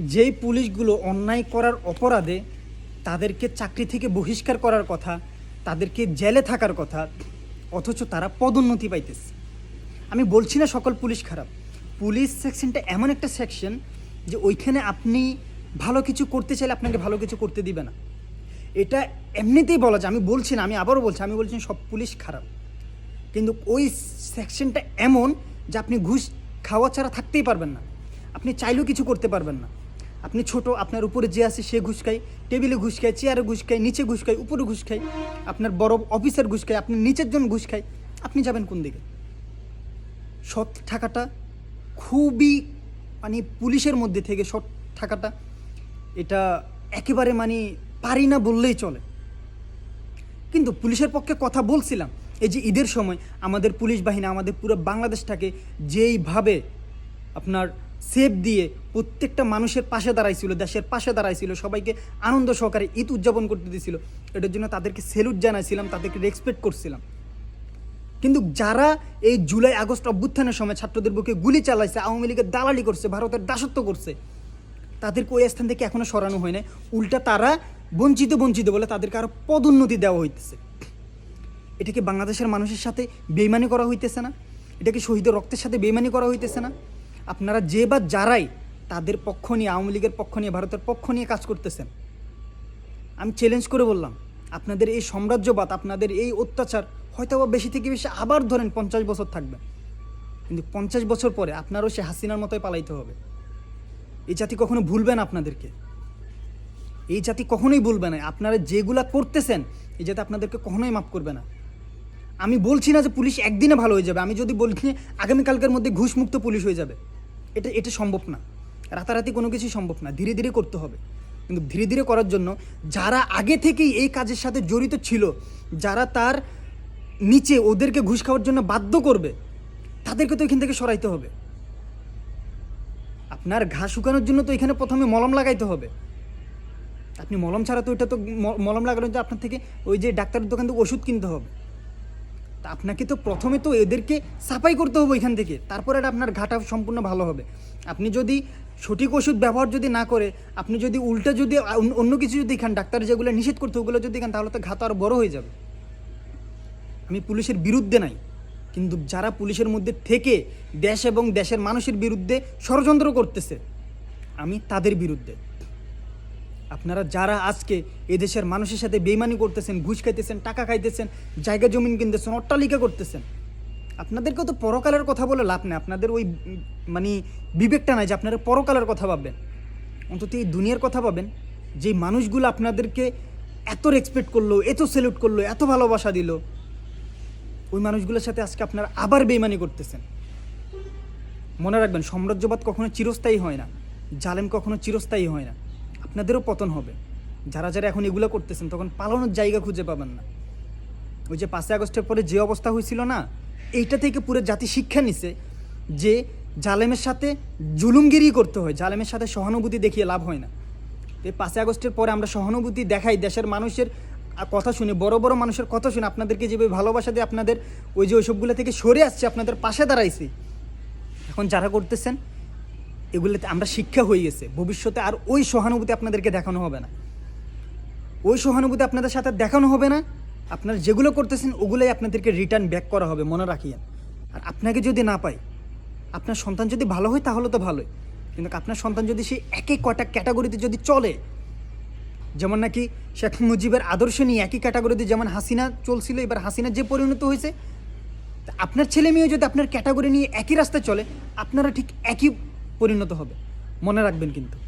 যেই পুলিশগুলো অন্যায় করার অপরাধে তাদেরকে চাকরি থেকে বহিষ্কার করার কথা, তাদেরকে জেলে থাকার কথা, অথচ তারা পদোন্নতি পাইতেছে। আমি বলছি না সকল পুলিশ খারাপ। পুলিশ সেকশনটা এমন একটা সেকশন যে ওইখানে আপনি ভালো কিছু করতে চাইলে আপনাকে ভালো কিছু করতে দিবে না। এটা এমনিতেই বলা যায়। আমি বলছি না, আমি আবারও বলছি, আমি বলছি সব পুলিশ খারাপ। কিন্তু ওই সেকশনটা এমন যে আপনি ঘুষ খাওয়া ছাড়া থাকতেই পারবেন না। আপনি চাইলেও কিছু করতে পারবেন না। আপনি ছোট, আপনার উপরে যে আছে সে ঘুষ খায়, টেবিলে ঘুষ খায়, চেয়ারে ঘুষ খায়, নিচে ঘুষ খায়, উপরে ঘুষ খায়, আপনার বড় অফিসার ঘুষ খায়, আপনি নিচের জন ঘুষ খায়, আপনি যাবেন কোন দিকে? সৎ থাকাটা খুবই মানে পুলিশের মধ্যে থেকে সৎ থাকাটা, এটা একেবারে মানে পারি না বললেই চলে। কিন্তু পুলিশের পক্ষে কথা বলছিলাম, এই যে ঈদের সময় আমাদের পুলিশ বাহিনী, আমাদের পুরো বাংলাদেশটাকে যেইভাবে আপনার সেফ দিয়ে প্রত্যেকটা মানুষের পাশে দাঁড়াইছিল, দেশের পাশে দাঁড়াইছিল, সবাইকে আনন্দ সহকারে ঈদ উদযাপন করতে দিয়েছিল এটার জন্য তাদেরকে সেলুট জানাইছিলাম, তাদেরকে রেসপেক্ট করছিলাম। কিন্তু যারা এই জুলাই আগস্ট অভ্যুত্থানের সময় ছাত্রদের বুকে গুলি চালাইছে, আওয়ামী লীগের দালালি করছে, ভারতের দাসত্ব করছে, তাদেরকে ওই স্থান থেকে এখনও সরানো হয় না উল্টা তারা বঞ্চিত বঞ্চিত বলে তাদেরকে আরও পদোন্নতি দেওয়া হইতেছে। এটাকে বাংলাদেশের মানুষের সাথে বেইমানি করা হইতেছে না। এটাকে শহীদের রক্তের সাথে বেইমানি করা হইতেছে না। আপনারা যে বা যারাই তাদের পক্ষ নিয়ে, আওয়ামী লীগের পক্ষ নিয়ে, ভারতের পক্ষ নিয়ে কাজ করতেছেন। আমি চ্যালেঞ্জ করে বললাম, আপনাদের এই সাম্রাজ্যবাদ, আপনাদের এই অত্যাচার হয়তো বা বেশি থেকে বেশি আবার ধরেন পঞ্চাশ বছর থাকবে। কিন্তু পঞ্চাশ বছর পরে আপনারও সে হাসিনার মতোই পালাইতে হবে। এই জাতি কখনো ভুলবে না আপনাদেরকে। এই জাতি কখনোই ভুলবে না। আপনারা যেগুলা করতেছেন, এই জাতি আপনাদেরকে কখনোই মাফ করবে না। আমি বলছি না যে পুলিশ একদিনে ভালো হয়ে যাবে। আমি যদি বলছি আগামীকালকের মধ্যে ঘুষমুক্ত পুলিশ হয়ে যাবে। এটা এটা সম্ভব না। রাতারাতি কোনো কিছুই সম্ভব না। ধীরে ধীরে করতে হবে। কিন্তু ধীরে ধীরে করার জন্য যারা আগে থেকেই এই কাজের সাথে জড়িত ছিল, যারা তার নিচে ওদেরকে ঘুষ খাওয়ার জন্য বাধ্য করবে, তাদেরকে তো এখান থেকে সরাইতে হবে। আপনার ঘা শুকানোর জন্য তো এখানে প্রথমে মলম লাগাইতে হবে। আপনি মলম ছাড়া তো ওইটা তো মলম লাগানোর জন্য আপনার থেকে ওই যে ডাক্তারের দোকান থেকে ওষুধ কিনতে হবে। আপনাকে তো প্রথমে তো এদেরকে সাফাই করতে হবে ওইখান থেকে, তারপরে আপনার ঘাটা সম্পূর্ণ ভালো হবে। আপনি যদি সঠিক ওষুধ ব্যবহার যদি না করে, আপনি যদি উল্টা যদি অন্য কিছু যদি খান, ডাক্তার যেগুলো নিষেধ করতে ওগুলো যদি খান, তাহলে তো ঘাত আরও বড় হয়ে যাবে। আমি পুলিশের বিরুদ্ধে নাই, কিন্তু যারা পুলিশের মধ্যে থেকে দেশ এবং দেশের মানুষের বিরুদ্ধে ষড়যন্ত্র করতেছে, আমি তাদের বিরুদ্ধে। আপনারা যারা আজকে এদেশের মানুষের সাথে বেইমানি করতেছেন, ঘুষ খাইতেছেন, টাকা খাইতেছেন, জায়গা জমিন কিনতেছেন, অট্টালিকা করতেছেন, আপনাদেরকেও তো পরকালের কথা বলে লাভ নেই। আপনাদের ওই মানে বিবেকটা নাই যে আপনারা পরকালের কথা ভাববেন। অন্তত এই দুনিয়ার কথা ভাবেন যে মানুষগুলো আপনাদেরকে এত রেসপেক্ট করল, এত সেলুট করল, এত ভালোবাসা দিল, ওই মানুষগুলোর সাথে আজকে আপনারা আবার বেইমানি করতেছেন। মনে রাখবেন, সাম্রাজ্যবাদ কখনো চিরস্থায়ী হয় না, জালেম কখনো চিরস্থায়ী হয় না। আপনাদেরও পতন হবে। যারা যারা এখন এগুলো করতেছেন, তখন পালানোর জায়গা খুঁজে পাবেন না। ওই যে পাঁচই আগস্টের পরে যে অবস্থা হয়েছিল না, এইটা থেকে পুরো জাতি শিক্ষা নিছে যে জালেমের সাথে জুলুমগিরি করতে হয়। জালেমের সাথে সহানুভূতি দেখিয়ে লাভ হয় না। এই পাঁচই আগস্টের পরে আমরা সহানুভূতি দেখাই দেশের মানুষের কথা শুনে, বড় বড় মানুষের কথা শুনে, আপনাদেরকে যেভাবে ভালোবাসা দিয়ে আপনাদের ওই যে ওইসবগুলো থেকে সরে আসছে, আপনাদের পাশে দাঁড়াইছি। এখন যারা করতেছেন এগুলোতে আমরা শিক্ষা হয়ে গেছে। ভবিষ্যতে আর ওই সহানুভূতি আপনাদেরকে দেখানো হবে না। ওই সহানুভূতি আপনাদের সাথে দেখানো হবে না। আপনারা যেগুলো করতেছেন, ওগুলোই আপনাদেরকে রিটার্ন ব্যাক করা হবে, মনে রাখিয়েন। আর আপনাকে যদি না পাই আপনার সন্তান যদি ভালো হয়, তাহলে তো ভালোই। কিন্তু আপনার সন্তান যদি সেই একই কটা ক্যাটাগরিতে যদি চলে, যেমন নাকি শেখ মুজিবের আদর্শ নিয়ে একই ক্যাটাগরিতে যেমন হাসিনা চলছিল, এবার হাসিনা যে পরিণত হয়েছে আপনার ছেলে মেয়ে যদি আপনার ক্যাটাগরি নিয়ে একই রাস্তায় চলে, আপনারা ঠিক একই পরিণত হবে। মনে রাখবেন কিন্তু।